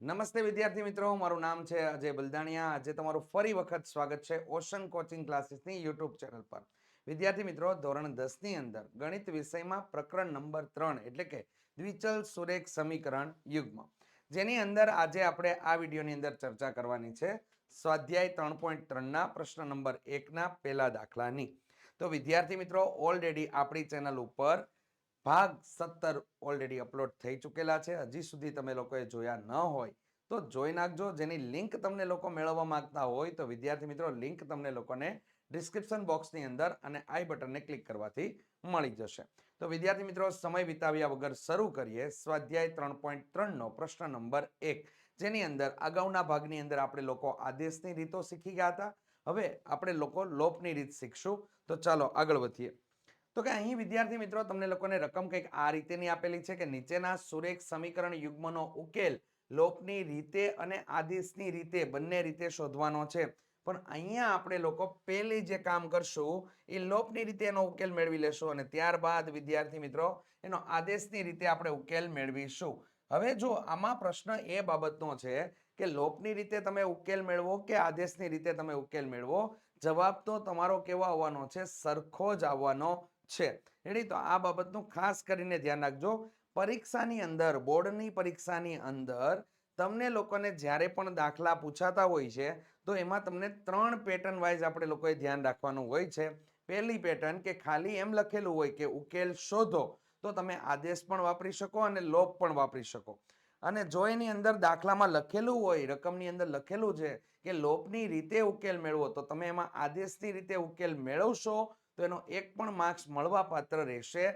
નમસ્તે વિદ્યાર્થી મિત્રો, મારું નામ છે અજય બલદાણિયા. આજે તમારું ફરી વખત સ્વાગત છે ઓશન કોચિંગ ક્લાસીસની યુટ્યુબ ચેનલ પર. વિદ્યાર્થી મિત્રો, ધોરણ દસની અંદર ગણિત વિષયમાં પ્રકરણ નંબર ત્રણ એટલે કે દ્વિચલ સુરેખ સમીકરણ યુગ્મ. જેની અંદર આજે આપણે આ વિડીયોની અંદર ચર્ચા કરવાની છે. સ્વાધ્યાય ત્રણ પોઈન્ટ ત્રણના, પ્રશ્ન નંબર એકના, પહેલા દાખલાની. તો વિદ્યાર્થી મિત્રો ઓલરેડી આપણી ચેનલ ઉપર ભાગ સત્તર ઓલરેડી અપલોડ થઈ ચૂકેલા છે. હજી સુધી તમે લોકોએ જોયા ન હોય તો જોઈ નાખજો. જેની લિંક તમને લોકો મેળવવા માંગતા હોય તો વિદ્યાર્થી મિત્રો લિંક તમને લોકોને ડિસ્ક્રિપ્શન બોક્સની અંદર અને આઈ બટનને ક્લિક કરવાથી મળી જશે. તો વિદ્યાર્થી મિત્રો, સમય વિતાવ્યા વગર શરૂ કરીએ. સ્વાધ્યાય ત્રણ પોઈન્ટ ત્રણનો પ્રશ્ન નંબર એક. જેની અંદર અગાઉના ભાગની અંદર આપણે લોકો આદેશની રીતો શીખી ગયા હતા. હવે આપણે લોકો લોપની રીત શીખશું. તો ચાલો આગળ વધીએ. તો કે અહીં વિદ્યાર્થી મિત્રો તમને લોકોને રકમ કંઈક આ રીતેની આપેલી છે કે નીચેના સુરેખ સમીકરણ યુગ્મનો ઉકેલ લોપની રીતે અને આદેશની રીતે બંને રીતે શોધવાનો છે. પણ અહીંયા આપણે લોકો પહેલી જે કામ કરશું, એ લોપની રીતે એનો ઉકેલ મેળવી લેશું અને ત્યારબાદ વિદ્યાર્થી મિત્રો એનો આદેશની રીતે આપણે ઉકેલ મેળવીશું. હવે જો આમાં પ્રશ્ન એ બાબતનો છે કે લોપની રીતે તમે ઉકેલ મેળવો કે આદેશની રીતે તમે ઉકેલ મેળવો? જવાબ તો તમારો કેવો આવવાનો છે? સરખો જ આવવાનો છે. રેડી? તો આ બાબતનું ખાસ કરીને ધ્યાન રાખજો. પરીક્ષાની અંદર, બોર્ડની પરીક્ષાની અંદર તમને લોકોને જ્યારે પણ દાખલા પૂછાતા હોય છે, તો એમાં તમને ત્રણ પેટર્ન વાઇઝ આપણે લોકોએ ધ્યાન રાખવાનું હોય છે. પહેલી પેટર્ન કે ખાલી એમ લખેલું હોય કે ઉકેલ શોધો, તો તમે આદેશ પણ વાપરી શકો અને લોપ પણ વાપરી શકો. અને જો એની અંદર દાખલામાં લખેલું હોય, રકમની અંદર લખેલું છે કે લોપની રીતે ઉકેલ મેળવો, તો તમે એમાં આદેશની રીતે ઉકેલ મેળવશો તો એનો એક પણ માર્ક્સ મળવાપાત્ર રહેશે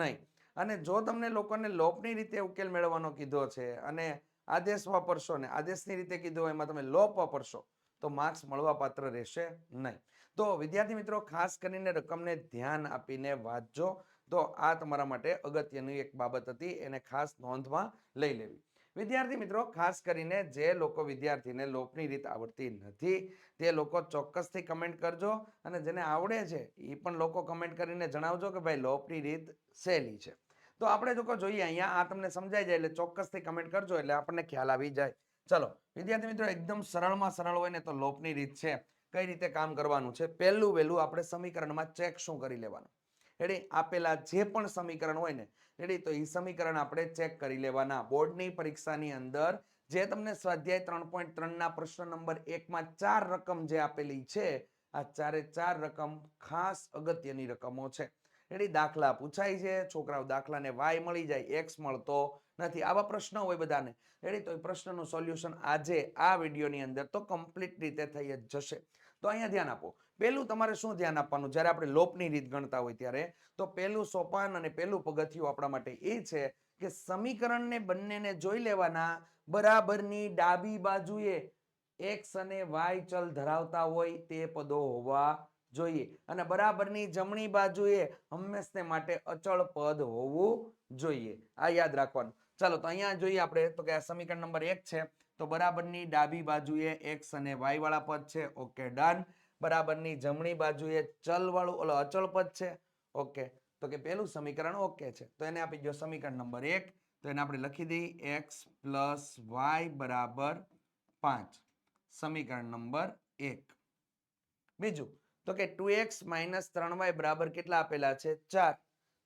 નહીં. અને જો તમને લોકોને લોપની રીતે ઉકેલ મેળવવાનો કીધો છે અને આદેશ વાપરશો ને આદેશની રીતે કીધો એમાં તમે લોપ વાપરશો, તો માર્ક્સ મળવાપાત્ર રહેશે નહીં. તો વિદ્યાર્થી મિત્રો, ખાસ કરીને રકમને ધ્યાન આપીને વાંચજો. તો આ તમારા માટે અગત્યની એક બાબત હતી, એને ખાસ નોંધમાં લઈ લેવી. વિદ્યાર્થી મિત્રો, ખાસ કરીને જે લોકો વિદ્યાર્થીને લોપની રીત આવડતી નથી, તે લોકો ચોક્કસથી કમેન્ટ કરજો અને જેને આવડે છે, એ પણ લોકો કમેન્ટ કરીને જણાવજો કે ભાઈ લોપની રીત સહેલી છે? તો આપણે જો જોઈએ, અહીંયા આ તમને સમજાઈ જાય એટલે ચોક્કસથી કમેન્ટ કરજો એટલે આપણને ખ્યાલ આવી જાય. ચલો, વિદ્યાર્થી મિત્રો, એકદમ સરળમાં સરળ હોય ને તો લોપની રીત છે, કઈ રીતે કામ કરવાનું છે, પહેલું વહેલું આપણે સમીકરણમાં ચેક શું કરી લેવાનું? એટલે આપેલા જે પણ સમીકરણ હોય ને રેડી તો એ સમીકરણ આપણે ચેક કરી લેવાના. બોર્ડની પરીક્ષાની અંદર જે તમને સ્વાધ્યાય ત્રણ પોઈન્ટ ત્રણના પ્રશ્ન નંબર એકમાં ચાર રકમ જે આપેલી છે, આ ચારે ચાર રકમ ખાસ અગત્યની રકમો છે. રેડી દાખલા પૂછાય છે, છોકરાઓ દાખલાને વાય મળી જાય એક્સ મળતો નથી. આવા પ્રશ્ન હોય બધાને. રેડી તો એ પ્રશ્નનું સોલ્યુશન આજે આ વિડીયોની અંદર તો કમ્પ્લીટ રીતે થઈ જ જશે. તો અહીંયા ધ્યાન આપો. પહેલું તમારે શું ધ્યાન આપવાનું? જ્યારે આપણે લોપની રીત ગણતા હોય ત્યારે, તો પહેલું સોપાન અને પહેલું પગથિયું આપણા માટે એ છે કે સમીકરણને બંનેને જોઈ લેવાના. બરાબરની ડાબી બાજુએ એક્સ અને વાય ચલ ધરાવતા હોય તે પદો હોવા જોઈએ. અને બરાબરની જમણી બાજુએ હંમેશને માટે અચળ પદ હોવું જોઈએ. આ યાદ રાખવાનું. ચાલો, તો અહીંયા જોઈએ આપણે, તો કે આ સમીકરણ નંબર એક છે. તો બરાબરની ડાબી બાજુએ એક્સ અને વાય વાળા પદ છે. Okay, done. બરાબરની જમણી બાજુએ ચલ વાળું, ઓલો અચળ પદ છે. ઓકે, તો કે પેલું સમીકરણ ઓકે છે. તો એને આપી દો સમીકરણ નંબર એક. તો એને આપણે લખી દઈએ એક્સ પ્લસ વાય બરાબર પાંચ. સમીકરણ નંબર એક. બીજું, તો કે ટુ એક્સ માઇનસ ત્રણ વાય બરાબર કેટલા આપેલા છે? ચાર.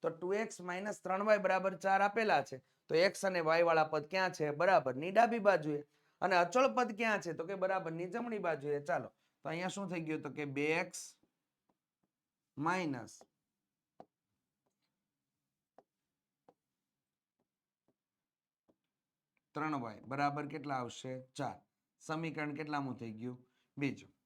તો ટુ એક્સ માઇનસ ત્રણ વાય બરાબર ચાર આપેલા છે. તો એક્સ અને વાય વાળા પદ ક્યાં છે? બરાબરની ડાબી બાજુએ. અને અચળ પદ ક્યાં છે? તો કે બરાબરની જમણી બાજુએ. ચાલો, તો અહીંયા શું થઈ ગયું? તો કે બે એક્સ માઇનસ ત્રણ વાય. બરાબર કેટલા આવશે? ચાર. સમીકરણ કેટલામું થઈ ગયું? બીજું.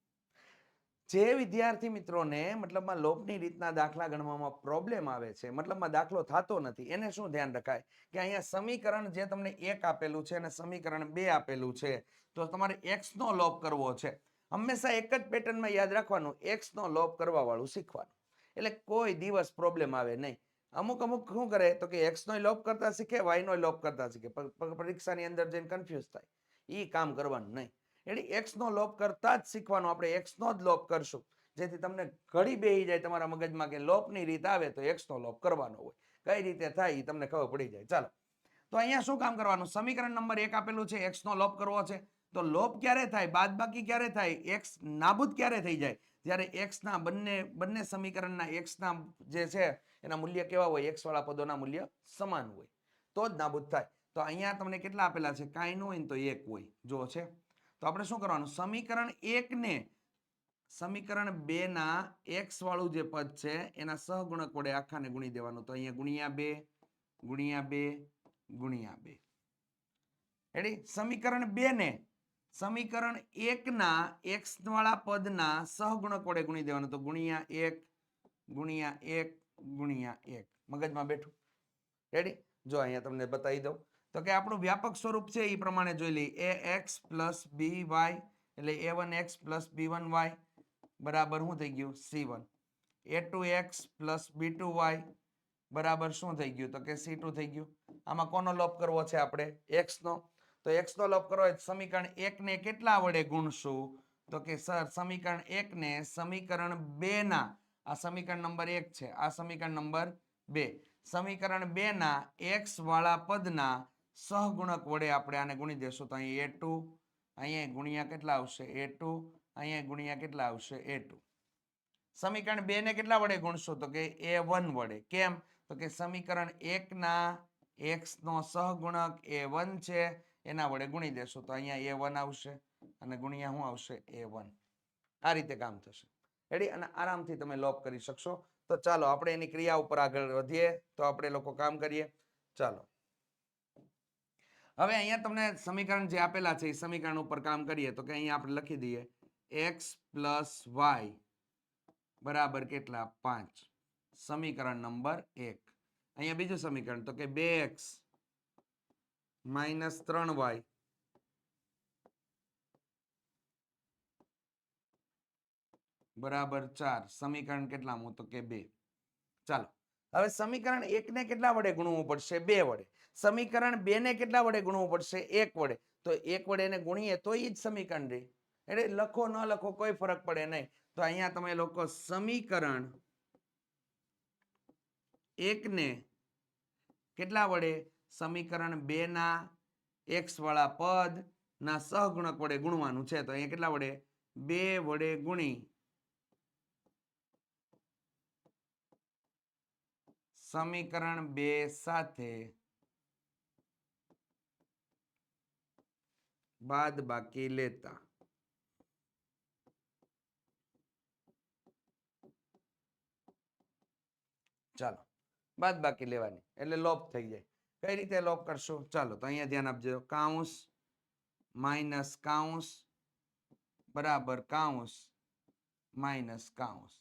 જે વિદ્યાર્થી મિત્રોને મતલબમાં લોપની રીતના દાખલા ગણવામાં પ્રોબ્લેમ આવે છે, મતલબમાં દાખલો થતો નથી, એને શું ધ્યાન રખાય? કે અહીંયા સમીકરણ જે તમને એક આપેલું છે અને સમીકરણ બે આપેલું છે, તો તમારે એક્સ નો લોપ કરવો છે. હંમેશા એક જ પેટર્નમાં યાદ રાખવાનું એક્સ નો લોપ કરવા વાળું શીખવાનું. એટલે કોઈ દિવસ પ્રોબ્લેમ આવે નહીં. અમુક અમુક શું કરે? તો કે એક્સ નો લોપ કરતા શીખે વાયનો લોપ કરતા શીખે. પરીક્ષાની અંદર જઈને કન્ફ્યુઝ થાય. એ કામ કરવાનું નહીં. એટલે એક્સનો લોપ કરતા જ શીખવાનું. આપણે એક્સનો જ લોપ કરશું. જેથી તમને ઘડી બેહી જાય તમારા મગજમાં કે લોપની રીત આવે તો એક્સનો લોપ કરવાનો હોય. કઈ રીતે થાય એ તમને ખબર પડી જાય. ચાલો. તો અહીંયા શું કામ કરવાનું? સમીકરણ નંબર એક આપેલું છે એક્સનો લોપ કરવો છે. તો લોપ ક્યારે થાય? બાદબાકી ક્યારે થાય? એક્સ નાબૂદ ક્યારે થઈ જાય? જ્યારે એક્સ ના બંને બંને સમીકરણના એક્સ ના જે છે, એના મૂલ્ય કેવા હોય? એક્સ વાળા પદોના મૂલ્ય સમાન હોય. તો જ નાબૂદ થાય. તો અહીંયા તમને કેટલા આપેલા છે? કાંઈ ન હોય તો એક હોય. જો છે. તો આપણે શું કરવાનું? સમીકરણ એકને સમીકરણ બે ના એક્સ વાળું જે પદ છે, એના સહગુણક વડે આખાને ગુણી દેવાનું. તો અહીંયા ગુણ્યા બે ગુણ્યા બે ગુણ્યા બે. રેડી સમીકરણ બે ને સમીકરણ એકના એક્સ વાળા પદના સહગુણક વડે ગુણી દેવાનું. તો ગુણ્યા એક ગુણ્યા એક ગુણ્યા એક. મગજમાં બેઠું. રેડી જો અહીંયા તમને બતાવી દઉં. તો કે આપણું વ્યાપક સ્વરૂપ છે એ પ્રમાણે જોઈ લઈએ. A X plus B Y એટલે A one X plus B one Y બરાબર શું થઈ ગયું? C one A two X plus B two Y બરાબર શું થઈ ગયું? તો કે સી ટુ થઈ ગયું. આમાં કોનો લોપ કરવો છે આપણે? એક્સ નો. તો એક્સ નો લોપ કરવો હોય સમીકરણ એકને કેટલા વડે ગુણશું? તો કે સર, સમીકરણ એકને સમીકરણ બે ના. આ સમીકરણ નંબર એક છે. આ સમીકરણ નંબર બે. સમીકરણ બે ના એક્સ વાળા પદના સહગુણક વડે આપણે આને ગુણી દેશું તો અહીં એ ટુ અહીંયા ગુણ્યા કેટલા આવશે? એ ટુ અહીંયા ગુણ્યા કેટલા આવશે? એ ટુ સમીકરણ બે ને કેટલા વડે ગુણશો? તો કે એ વન વડે. કેમ? તો કે સમીકરણ એક ના એક્સ નો સહગુણક એ વન છે, એના વડે ગુણી દેશું. તો અહીંયા એ વન આવશે અને ગુણ્યા શું આવશે? એ વન આ રીતે કામ થશે. રેડી અને આરામથી તમે લોપ કરી શકશો. તો ચાલો, આપણે એની ક્રિયા ઉપર આગળ વધીએ. તો આપણે લોકો કામ કરીએ. ચાલો. હવે અહીંયા તમને સમીકરણ જે આપેલા છે, એ સમીકરણ ઉપર કામ કરીએ તો કે અહીંયા આપણે લખી દઈએ એક્સ પ્લસ વાય બરાબર કેટલા? પાંચ. સમીકરણ નંબર એક. અહીંયા બીજું સમીકરણ તો કે બે એક્સ માઇનસ ત્રણ વાય બરાબર ચાર. સમીકરણ કેટલામું? તો કે બે. ચાલો. હવે સમીકરણ એકને કેટલા વડે ગુણવું પડશે? બે વડે. સમીકરણ બે ને કેટલા વડે ગુણવું પડશે? એક વડે. તો એક વડે એને ગુણીએ તો એ જ સમીકરણ રહે એટલે લખો, ન લખો કોઈ ફરક પડે નહીં. તો અહીંયા તમે લોકો સમીકરણ એકને કેટલા વડે? સમીકરણ બે ના એક્સ વાળા પદ ના સહગુણક વડે ગુણવાનું છે. તો અહીંયા કેટલા વડે? બે વડે ગુણી. સમીકરણ બે સાથે બાદ બાકી લેતા. ચાલો, બાદ બાકી લેવાની, એટલે લોપ થઈ જાય. કઈ રીતે લોપ કરશો? ચાલો, તો અહીંયા ધ્યાન આપજો. કાઉન્સ, માઇનસ કાઉન્સ, બરાબર કાઉન્સ, માઇનસ કાઉન્સ.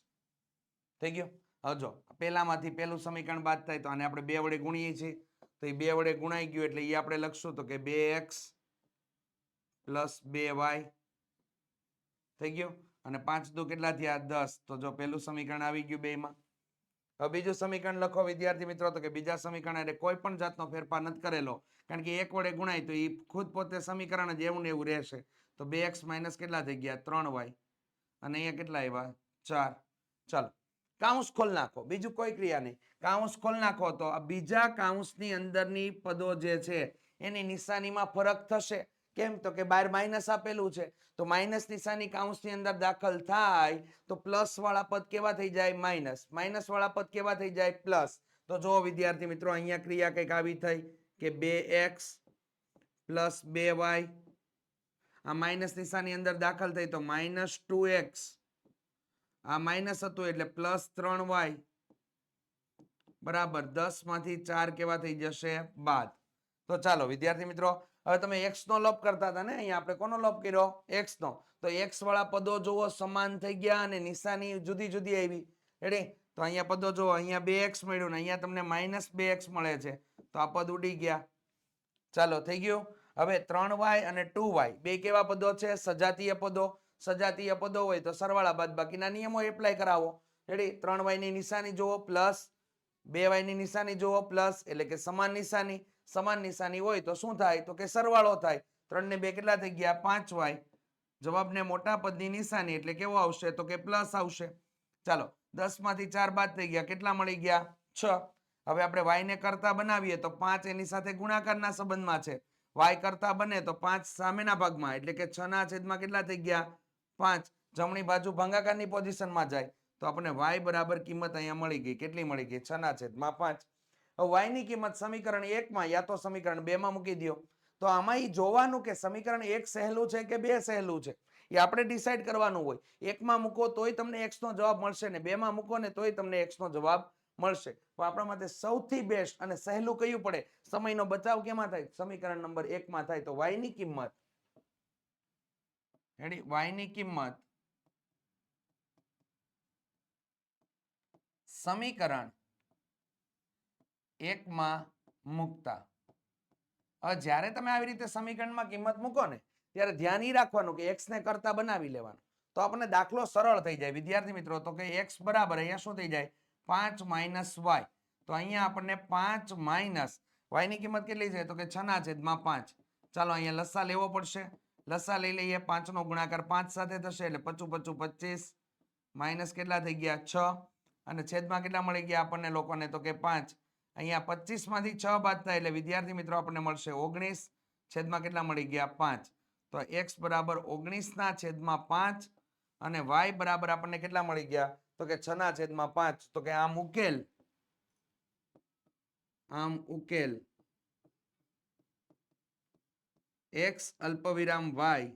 થઈ ગયો? હવે જો, પહેલામાંથી પહેલું સમીકરણ બાદ થાય, તો આને આપણે બે વડે ગુણીએ છીએ. તો એ બે વડે ગુણાઈ ગયું, એટલે એ આપણે લખશું તો કે બે એક્સ પ્લસ બે વાય થઈ ગયું. અને પાંચ દુ કેટલા થયા? દસ. તો જો પહેલું સમીકરણ આવી ગયું બેમાં. હવે બીજું સમીકરણ લખો વિદ્યાર્થી મિત્રો, તો કે બીજા સમીકરણ એટલે કોઈ પણ જાતનો ફેરફાર નથી કરેલો. કારણ કે એક વડે ગુણાય તો એ ખુદ પોતે સમીકરણ જ એવું ને એવું રહેશે. તો બે એક્સ માઇનસ કેટલા થઈ ગયા? ત્રણ વાય. અને અહીંયા કેટલા આવ્યા? ચાર. ચાલો. કાઉન્સ ખોલ નાખો. બીજું કોઈ ક્રિયા નહીં. કાઉન્સ ખોલ નાખો તો આ બીજા કાઉન્સની અંદરની પદો જે છે, એની નિશાનીમાં ફરક થશે. કેમ તો કે બહાર માઇનસ આપેલું છે. તો માઇનસ નિશાની કાઉન્સની અંદર દાખલ થાય તો પ્લસ વાળા પદ કેવા થઈ જાય? માઇનસ માઇનસ વાળા પદ કેવા થઈ જાય? પ્લસ તો જો વિદ્યાર્થી મિત્રો, અહીંયા ક્રિયા કંઈક આવી થઈ કે બે એક્સ પ્લસ બે વાય આ માઇનસ નિશાની અંદર દાખલ થઈ તો માઇનસ ટુ એક્સ આ માઇનસ હતું એટલે પ્લસ ત્રણ વાય બરાબર. દસમાંથી ચાર કેવા થઈ જશે? બાદ તો ચાલો વિદ્યાર્થી મિત્રો હવે તમે એક્સ નો લોપ કરતા હતા ને, અહીંયા આપણે કોનો લોપ કર્યો? એક્સ નો. તો એક્સ વાળા પદો જુઓ, સમાન થઈ ગયા અને નિશાની જુદી જુદી આવી. રેડી તો અહીંયા પદો જુઓ, અહીંયા બે એક્સ મળ્યું ને અહીંયા તમને માઇનસ બે એક્સ મળે છે. તો આ પદ ઉડી ગયા. ચાલો, થઈ ગયું? હવે ત્રણ વાય અને ટુ વાય બે કેવા પદો છે? સજાતીય પદો. સજાતીય પદો હોય તો સરવાળા બાદ બાકીના નિયમો એપ્લાય કરાવો. રેડી ત્રણ વાયની નિશાની જુઓ પ્લસ બે વાયની નિશાની જુઓ પ્લસ એટલે કે સમાન નિશાની. સમાન નિશાની હોય તો શું થાય? તો કે સરવાળો થાય. ત્રણ ને બે કેટલા થઈ ગયા? પાંચ વાય. જવાબને મોટા પદની નિશાની એટલે કેવો આવશે? તો કે પ્લસ આવશે. ચાલો દસમાંથી ચાર બાદ થઈ ગયા. કેટલા મળી ગયા? છ. હવે આપણે વાય ને કરતા બનાવીએ તો પાંચ એની સાથે ગુણાકારના સંબંધમાં છે. વાય કરતા બને તો પાંચ સામેના ભાગમાં. એટલે કે છ ના છેદમાં કેટલા થઈ ગયા? પાંચ. જમણી બાજુ ભંગાકારની પોઝિશનમાં જાય. તો આપણને વાય બરાબર કિંમત અહીંયા મળી ગઈ. કેટલી મળી ગઈ? છ ના છેદમાં પાંચ. હવે વાય કિંમત સમીકરણ એકમાં યા તો સમીકરણ બેમાં મૂકી દો તો આમાં એ જોવાનું કે સમીકરણ એક સહેલું છે કે બે સહેલું છે? એ આપણે ડિસાઈડ કરવાનું હોય. એકમાં મૂકો તોય તમને એક્સ નો જવાબ મળશે ને બેમાં મૂકો ને તોય તમને એક્સ નો જવાબ મળશે. તો આપણા માટે સૌથી બેસ્ટ અને સહેલું કયું પડે? સમયનો બચાવ કેમાં થાય? સમીકરણ નંબર એકમાં થાય. તો વાયની કિંમત રેડી વાયની કિંમત સમીકરણ એકમાં મૂકતા. જ્યારે તમે આવી રીતે સમીકરણમાં કિંમત મૂકો ને, ત્યારે ધ્યાન ઈ રાખવાનું કે એક્સને કરતા બનાવી લેવાનું. તો આપણને દાખલો સરળ થઈ જાય. વિદ્યાર્થી મિત્રો, તો કે એક્સ બરાબર અહીંયા શું થઈ જાય? પાંચ માઇનસ વાય. તો અહીંયા આપણને પાંચ માઇનસ વાયની કિંમત કેટલી છે? તો કે છના છેદમાં પાંચ. ચાલો અહીંયા લસા લેવો પડશે. લસા લઈ લઈએ. પાંચનો ગુણાકાર પાંચ સાથે થશે એટલે પચું પચું પચીસ. માઇનસ કેટલા થઈ ગયા? છ. અને છેદમાં કેટલા મળી ગયા આપણને લોકોને? તો કે પાંચ. અહીંયા પચીસમાંથી છ બાદ થાય એટલે વિદ્યાર્થી મિત્રો આપણને મળશે ઓગણીસ, છેદમાં કેટલા મળી ગયા? પાંચ. તો એક્સ બરાબર ઓગણીસના છેદમાં પાંચ અને વાય બરાબર આપણને કેટલા મળી ગયા? તો કે છ ના છેદમાં પાંચ. તો કે આમ ઉકેલ. આમ ઉકેલ. એક્સ અલ્પવિરામ વાય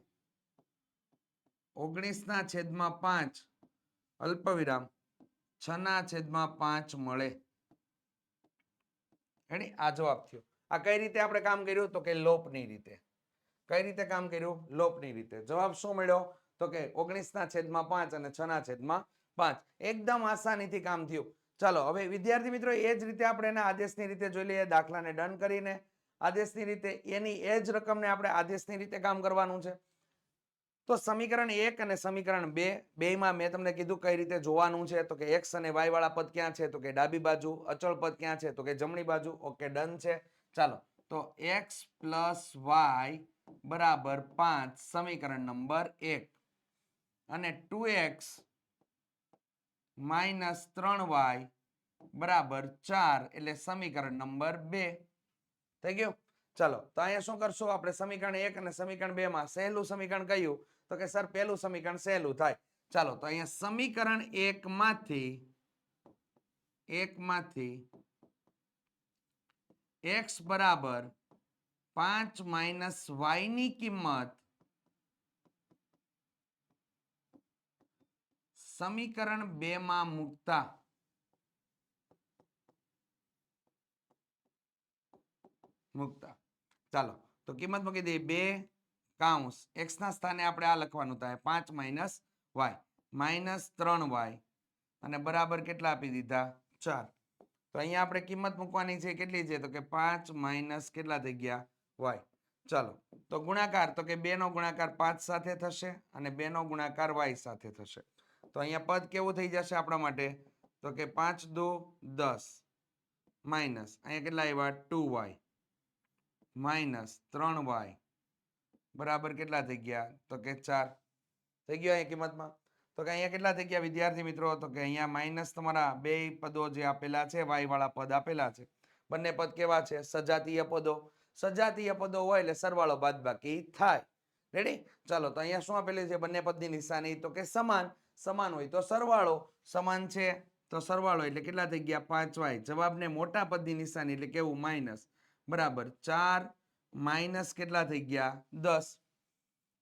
ઓગણીસના છેદમાં પાંચ અલ્પવિરામ. છ ના છેદમાં પાંચ મળે. હેડી આ જવાબ થયો. આ કઈ રીતે આપણે કામ કર્યું? તો કે લોપની રીતે. કઈ રીતે કામ કર્યું? લોપની રીતે. જવાબ શું મળ્યો? તો કે ઓગણીસ ના છેદમાં પાંચ અને છ ના છેદમાં પાંચ. એકદમ આસાનીથી કામ થયું. ચાલો, હવે વિદ્યાર્થી મિત્રો, એ જ રીતે આપણે એના આદેશની રીતે જોઈ લઈએ. દાખલાને ડન કરીને આદેશની રીતે, એની એ જ રકમને આપણે આદેશની રીતે કામ કરવાનું છે. તો સમીકરણ એક અને સમીકરણ બે બેમાં મેં તમને કીધું કઈ રીતે જોવાનું છે, તો કે એક્સ અને વાય વાળા પદ ક્યાં છે, તો કે ડાબી બાજુ, અચળ પદ ક્યાં છે, તો કે જમણી બાજુ ઓકે ડન છે. ચાલો, તો એક્સ પ્લસ વાય બરાબર પાંચ, સમીકરણ નંબર એક. અને ટુ એક્સ માઇનસ ત્રણ વાય બરાબર ચાર, એટલે સમીકરણ નંબર બે. થઈ ગયું? ચાલો, તો અહીંયા શું કરશું આપણે? સમીકરણ એક અને સમીકરણ બે માં સહેલું સમીકરણ કયું તો કે, સર પહેલું સમીકરણ સહેલું થાય. ચાલો, તો અહીંયા સમીકરણ એક માંથી એક માંથી એક્સ બરાબર પાંચ માઇનસ વાયની કિંમત સમીકરણ બે માં મૂકતા. મૂકતા. ચાલો, તો કિંમત મૂકી દઈએ, બે કાઉન્સ. એક્સના સ્થાને આપણે આ લખવાનું થાય. પાંચ માઇનસ વાય. માઇનસ ત્રણ વાય. અને બરાબર કેટલા આપી દીધા? ચાર. તો અહીંયા આપણે કિંમત મૂકવાની છે કેટલી છે? તો કે પાંચ માઇનસ કેટલા થઈ ગયા? વાય. ચાલો. તો ગુણાકાર, તો કે બેનો ગુણાકાર પાંચ સાથે થશે અને બેનો ગુણાકાર વાય સાથે થશે. તો અહીંયા પદ કેવું થઈ જશે આપણા માટે? તો કે પાંચ દો દસ. માઇનસ અહીંયા કેટલા આવ્યા? Two Y. માઇનસ ત્રણ વાય. બરાબર કેટલા થઈ ગયા? તો કે ચાર. થઈ ગયો અહીંયા કિંમતમાં? તો કે અહીંયા કેટલા થઈ ગયા વિદ્યાર્થી મિત્રો? તો કે અહીંયા માઇનસ તમારા બે પદો જે આપેલા છે વાય વાળા પદ આપેલા છે. બંને પદ કેવા છે? સજાતીય પદો. સજાતીય પદો હોય એટલે સરવાળો બાદબાકી થાય. રેડી ચાલો, તો અહીંયા શું આપેલી છે બંને પદની નિશાની? તો કે સમાન. સમાન હોય તો સરવાળો સમાન છે. તો સરવાળો એટલે કેટલા થઈ ગયા? પાંચ વાય જવાબને મોટા પદની નિશાની એટલે કેવું માઇનસ બરાબર, ચાર માઇનસ કેટલા થઈ ગયા? દસ.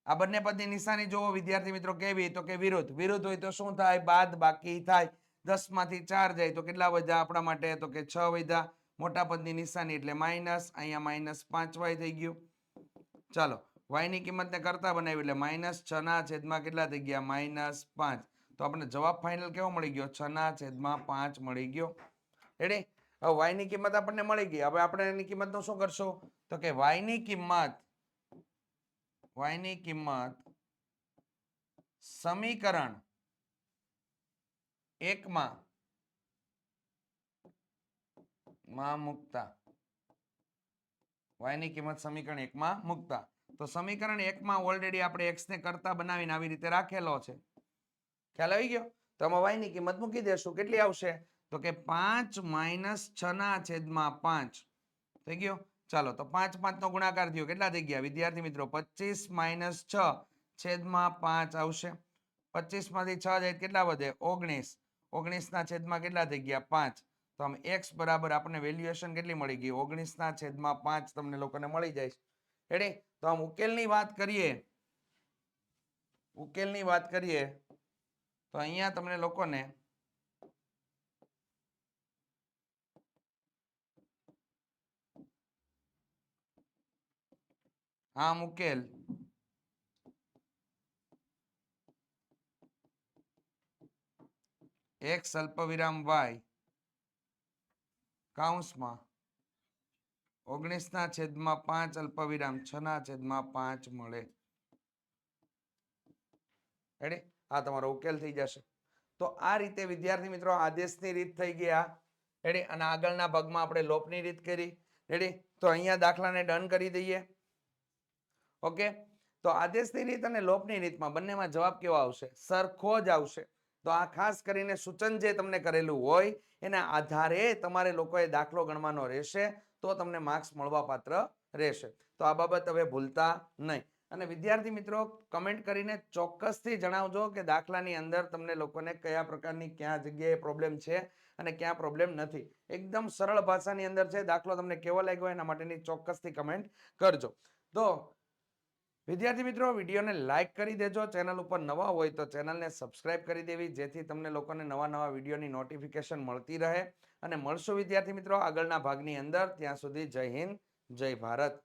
આ બંને પદની નિશાની જોવો, વિદ્યાર્થી મિત્રો, કેવી? તો કે વિરુદ્ધ. વિરુદ્ધ હોય તો શું થાય? બાદ બાકી થાય. દસમાંથી ચાર જાય. તો કેટલા વધ્યા આપણા માટે? તો કે છ વધ્યા. મોટા પદની નિશાની એટલે માઇનસ. અહીંયા માઇનસ પાંચ વાય થઈ ગયું. ચાલો વાયની કિંમતને કરતા બનાવી એટલે માઇનસ છ ના છેદમાં કેટલા થઈ ગયા? માઇનસ પાંચ. તો આપણને જવાબ ફાઇનલ કેવો મળી ગયો? છ ના છેદમાં પાંચ મળી ગયો. રેડી હવે વાયની કિંમત આપણને મળી ગઈ. હવે આપણે એની કિંમતનું શું કરશું? તો કે વાયની કિંમત વાયની કિંમત સમીકરણ એકમાં માં મુકતા. વાયની કિંમત સમીકરણ એકમાં મુકતા. તો સમીકરણ એકમાં ઓલરેડી આપણે એક્સ ને કરતા બનાવીને આવી રીતે રાખેલો છે. ખ્યાલ આવી ગયો? તો આમાં વાયની કિંમત મૂકી દેશું. કેટલી આવશે? તો કે પાંચ માઇનસ છ ના છેદમાં પાંચ. થઈ ગયો? ચાલો, તો પાંચ પાંચ નો ગુણાકાર થયો. કેટલા થઈ ગયા? વિદ્યાર્થી મિત્રો, પચીસ માઇનસ છ છેદમાં પાંચ આવશે. પચીસમાંથી છ જાય કેટલા વધે? ઓગણીસ. ઓગણીસ ના છેદમાં કેટલા થઈ ગયા? પાંચ. તો આમ એક્સ બરાબર આપણને વેલ્યુએશન કેટલી મળી ગઈ? ઓગણીસ ના છેદમાં પાંચ તમને લોકોને મળી જાય એટલે તો આમ ઉકેલની વાત કરીએ. ઉકેલની વાત કરીએ. તો અહીંયા તમને લોકોને આમ ઉકેલ એક્સ અલ્પવિરામ વાય કાઉન્સમાં ઓગણીસ ના છેદમાં પાંચ અલ્પવિરામ છ ના છેદમાં પાંચ મળે. રેડી આ તમારો ઉકેલ થઈ જશે. તો આ રીતે વિદ્યાર્થી મિત્રો આદેશની રીત થઈ ગયા. રેડી અને આગળના ભાગમાં આપણે લોપની રીત કરી. રેડી તો અહીંયા દાખલાને ડન કરી દઈએ. ઓકે? તો આદેશની રીત અને લોપની રીતમાં બંનેમાં જવાબ કેવો આવશે? સરખો જ આવશે. તો આ ખાસ કરીને સૂચન જે તમને કરેલું હોય, એના આધારે તમારે લોકોએ દાખલો ગણવાનો રહેશે, તો તમને માર્ક્સ મળવા પાત્ર રહેશે. તો આ બાબત હવે ભૂલતા નહીં. અને વિદ્યાર્થી મિત્રો કમેન્ટ કરીને ચોક્કસથી જણાવજો કે દાખલાની અંદર તમને લોકોને કયા પ્રકારની ક્યાં જગ્યાએ પ્રોબ્લેમ છે અને ક્યાં પ્રોબ્લેમ નથી. એકદમ સરળ ભાષાની અંદર છે દાખલો તમને કેવો લાગ્યો એના માટેની ચોક્કસથી કમેન્ટ કરજો. તો વિદ્યાર્થી મિત્રો, વિડીયોને લાઇક કરી દેજો. ચેનલ ઉપર નવા હોય તો ચેનલને સબસ્ક્રાઇબ કરી દેવી, જેથી તમને લોકોને નવા નવા વિડીયોની નોટિફિકેશન મળતી રહે. અને મળશું વિદ્યાર્થી મિત્રો આગળના ભાગની અંદર. ત્યાં સુધી જય હિન્દ, જય ભારત.